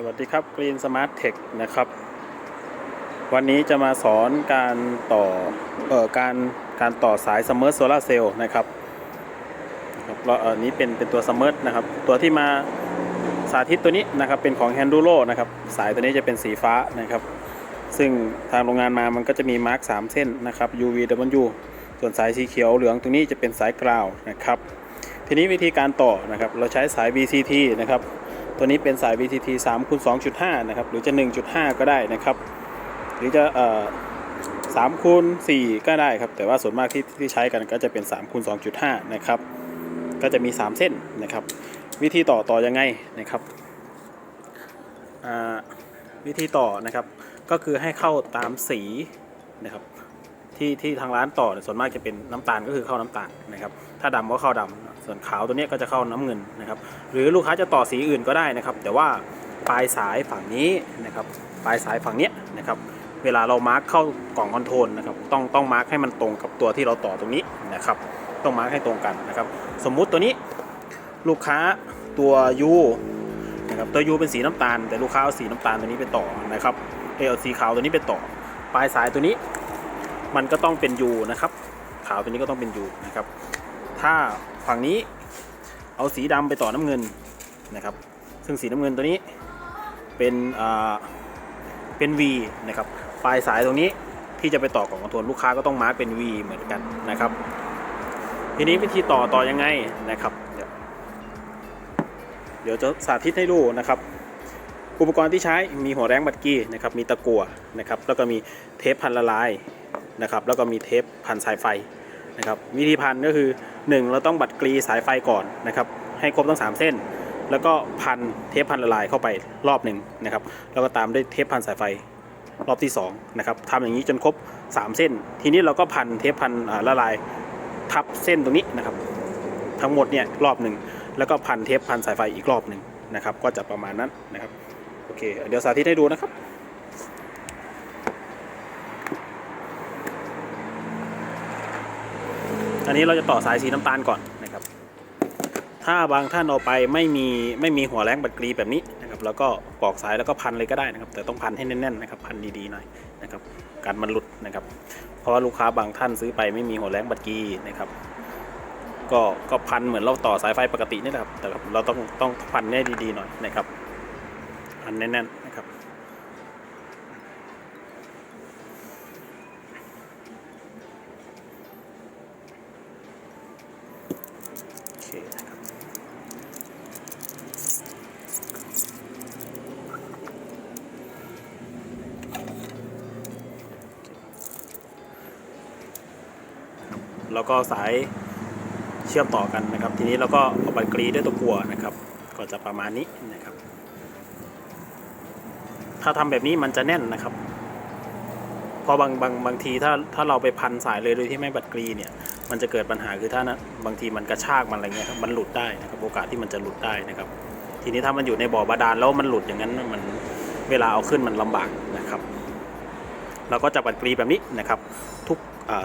สวัสดีครับ Green Smart Tech นะครับ วันนี้จะมาสอนการต่อเอ่อการการต่อสาย Smart Solar Cell นะครับนะครับแล้วเอ่อนี้เป็นเป็นตัว Smart นะครับ ตัวที่มาสาธิตตัวนี้นะครับเป็นของ Handuro นะครับ สายตัวนี้จะเป็นสีฟ้านะครับ ซึ่งทางโรงงานมามันก็จะมีมาร์ก3เส้นนะครับ UVW ส่วนสายสีเขียวเหลืองตรงนี้จะเป็นสายกราวนะครับ ทีนี้วิธีการต่อนะครับ เราใช้สาย VCT นะครับ ตัวนี้เป็นสาย VCT 3คูณ2.5 นะครับ หรือจะ 1.5 ก็ได้นะครับ หรือจะเอ่อ3คูณ4ก็ได้ครับ แต่ว่าส่วนมากที่ที่ใช้กันก็จะเป็น3คูณ2.5 นะครับ ก็จะมี 3 เส้นนะครับ วิธีต่อต่อยังไงนะครับวิธีต่อนะครับ ก็คือให้เข้าตามสีนะครับที่ที่ทางร้านต่อส่วนมากจะเป็นน้ำตาลก็คือเข้าน้ำตาลนะครับ ถ้าดำก็เข้าดำ ส่วนขาวตัวนี้ก็จะเข้าน้ำเงินนะครับ หรือลูกค้าจะต่อสีอื่นก็ได้นะครับ แต่ว่าปลายสายฝั่งนี้นะครับ ปลายสายฝั่งนี้นะครับ เวลาเรามาร์กเข้ากล่องคอนโทรลนะครับ ต้องต้องมาร์กให้มันตรงกับตัวที่เราต่อตรงนี้นะครับ ต้องมาร์กให้ตรงกันนะครับ สมมุติตัวนี้ลูกค้าตัว U นะครับตัว U เป็นสีน้ำตาล แต่ลูกค้าเอาสีน้ำตาลตัวนี้ไปต่อนะครับเออเอาสีขาวตัวนี้ไปต่อ ปลายสายตัวนี้ มันก็ต้องเป็น U นะครับ ขาวตัวนี้ก็ต้องเป็น U นะครับ ถ้าฝั่งนี้เอาสีดำไปต่อน้ำเงินนะครับ ซึ่งสีน้ำเงินตัวนี้เป็นเป็น V นะครับ ปลายสายตรงนี้ที่จะไปต่อของคอนโทรลลูกค้าก็ต้องมาร์กเป็น V เหมือนกันนะครับ ทีนี้วิธีต่อต่อยังไงนะครับเดี๋ยวเดี๋ยวจะสาธิตให้ดูนะครับ อุปกรณ์ที่ใช้มีหัวแรงบัตรกี้นะครับ มีตะกั่วนะครับ แล้วก็มีเทปพันละลายนะครับ แล้วก็มีเทปพันสายไฟ นะครับวิธีพันก็คือ 1 เราต้องบัดกรีสายไฟก่อนนะครับให้ครบทั้ง 3 เส้น แล้วก็พันเทปพันละลายเข้าไปรอบหนึ่งนะครับแล้วก็ตามด้วยเทปพันสายไฟรอบที่2นะครับทำอย่างนี้จนครบ 3 เส้น ทีนี้เราก็พันเทปพันละลายทับเส้นตรงนี้นะครับ ทั้งหมดเนี่ยรอบหนึ่งแล้วก็พันเทปพันสายไฟอีกรอบหนึ่งนะครับ ก็จะประมาณนั้นนะครับโอเคเดี๋ยวสาธิตให้ดูนะครับ อันนี้เราจะต่อสายสีน้ำตาลก่อนนะครับ ถ้าบางท่านเอาไปไม่มีไม่มีหัวแรงบัดกรีแบบนี้นะครับแล้วก็ปอกสายแล้วก็พันเลยก็ได้นะครับ แต่ต้องพันให้แน่นๆนะครับพันดีๆหน่อยนะครับการมันหลุดนะครับ เพราะว่าลูกค้าบางท่านซื้อไปไม่มีหัวแรงบัดกรีนะครับก็ก็พันเหมือนเราต่อสายไฟปกตินี่แหละครับแต่เราต้องต้องพันให้ดีๆหน่อยนะครับพันแน่นๆนะครับ โอเคนะครับ แล้วก็สายเชื่อมต่อกันนะครับ ทีนี้เราก็เอาบัตรกรีด้วยตัวกลัวนะครับ ก็จะประมาณนี้นะครับ ถ้าทำแบบนี้มันจะแน่นนะครับเพราะบางบางบางทีถ้าถ้าเราไปพันสายเลยโดยที่ไม่บัดกรีเนี่ย มันจะเกิดปัญหาคือถ้านะบางทีมันกระชากมันอะไรเงี้ยมันหลุดได้นะครับโอกาสที่มันจะหลุดได้นะครับ ทีนี้ถ้ามันอยู่ในบ่อบาดาลแล้วมันหลุดอย่างนั้นมันเวลาเอาขึ้นมันลำบาก เราก็จะบัดกรีแบบนี้นะครับทุก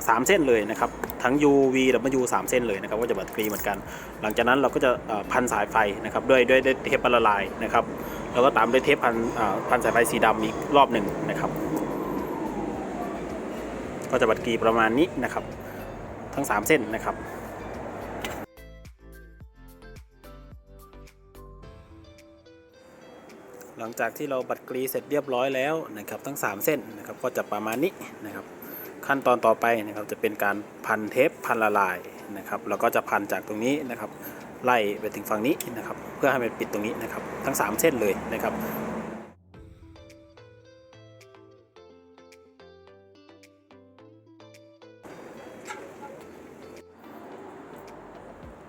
สามเส้นเลยนะครับทั้ง UV และ U สามเส้นเลยนะครับก็จะบัดกรีเหมือนกัน หลังจากนั้นเราก็จะพันสายไฟนะครับด้วยด้วยเทปละลายนะครับแล้วก็ตามด้วยเทปพันพันสายไฟสีดำอีกรอบหนึ่งนะครับ ก็จะบัดกรีประมาณนี้นะครับ ทั้ง 3 เส้นนะครับ หลังจากที่เราบัดกรีเสร็จเรียบร้อยแล้วนะครับ ทั้ง 3 เส้นนะครับก็จะประมาณนี้นะครับ ขั้นตอนต่อไปนะครับจะเป็นการพันเทปพันละลายนะครับแล้วก็จะพันจากตรงนี้นะครับ ไล่ไปถึงฝั่งนี้นะครับ เพื่อให้มันปิดตรงนี้นะครับ ทั้ง 3 เส้นเลยนะครับ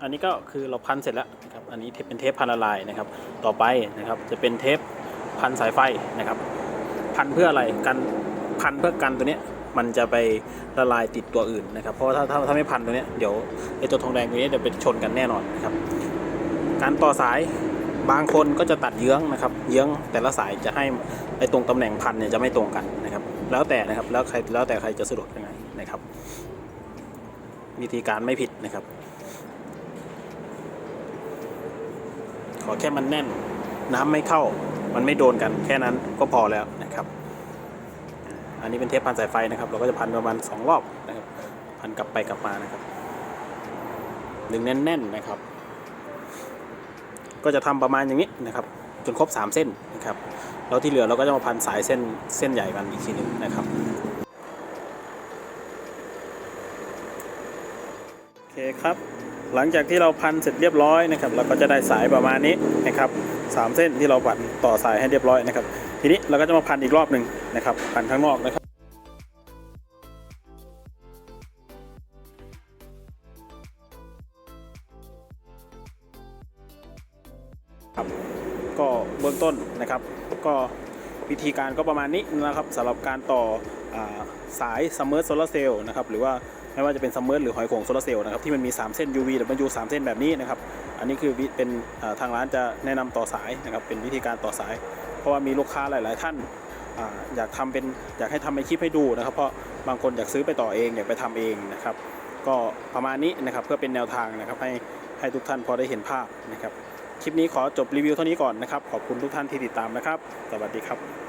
อันนี้ก็คือเราพันเสร็จแล้วนะครับ อันนี้เทปเป็นเทปพันละลายนะครับ ต่อไปนะครับจะเป็นเทป พันสายไฟนะครับ พันเพื่ออะไรกันพันเพื่อกันตัวเนี้ยมันจะไปละลายติดตัวอื่นนะครับ เพราะถ้าถ้าถ้าไม่พันตัวเนี้ยเดี๋ยวไอตัวทองแดงตัวนี้เดี๋ยวไปชนกันแน่นอนนะครับ การต่อสายบางคนก็จะตัดเยื้องนะครับ เยื้องแต่ละสายจะให้ไอตรงตำแหน่งพันเนี่ยจะไม่ตรงกันนะครับ แล้วแต่นะครับแล้วใครแล้วแต่ใครจะสะดวกยังไงนะครับ วิธีการไม่ผิดนะครับ ขอแค่มันแน่นน้ำไม่เข้า มันไม่โดนกันแค่นั้นก็พอแล้วนะครับ อันนี้เป็นเทปพันสายไฟนะครับ เราก็จะพันประมาณสองรอบนะครับ พันกลับไปกลับมานะครับดึงแน่นๆนะครับ ก็จะทำประมาณอย่างนี้นะครับ จนครบ 3 เส้นนะครับแล้วที่เหลือเราก็จะมาพันสายเส้นเส้นใหญ่กันอีกทีหนึ่งนะครับโอเคครับ หลังจากที่เราพันเสร็จเรียบร้อยนะครับเราก็จะได้สายประมาณนี้นะครับสามเส้นที่เราพันต่อสายให้เรียบร้อยนะครับ ทีนี้เราก็จะมาพันอีกรอบหนึ่งนะครับพันข้างนอกนะครับครับก็เบื้องต้นนะครับ ก็วิธีการก็ประมาณนี้นะครับสำหรับการต่ออาสายซัมเมอร์โซลาเซลล์นะครับหรือว่า ไม่ว่าจะเป็นซัมเมอร์หรือหอยโข่งโซลาเซลล์นะครับที่มันมี 3 เส้น UV หรือ U 3เส้นแบบนี้นะครับอันนี้คือเป็นทางร้านจะแนะนำต่อสายนะครับเป็นวิธีการต่อสาย เพราะว่ามีลูกค้าหลาย ๆ ท่านออยากทำเป็นอยากให้ทำเป็นคลิปให้ดูนะครับ เพราะบางคนอยากซื้อไปต่อเองอยากไปทำเองนะครับ ก็ประมาณนี้นะครับเพื่อเป็นแนวทางนะครับให้ให้ทุกท่านพอได้เห็นภาพนะครับคลิปนี้ขอจบรีวิวเท่านี้ก่อนนะครับ ขอบคุณทุกท่านที่ติดตามนะครับ สวัสดีครับ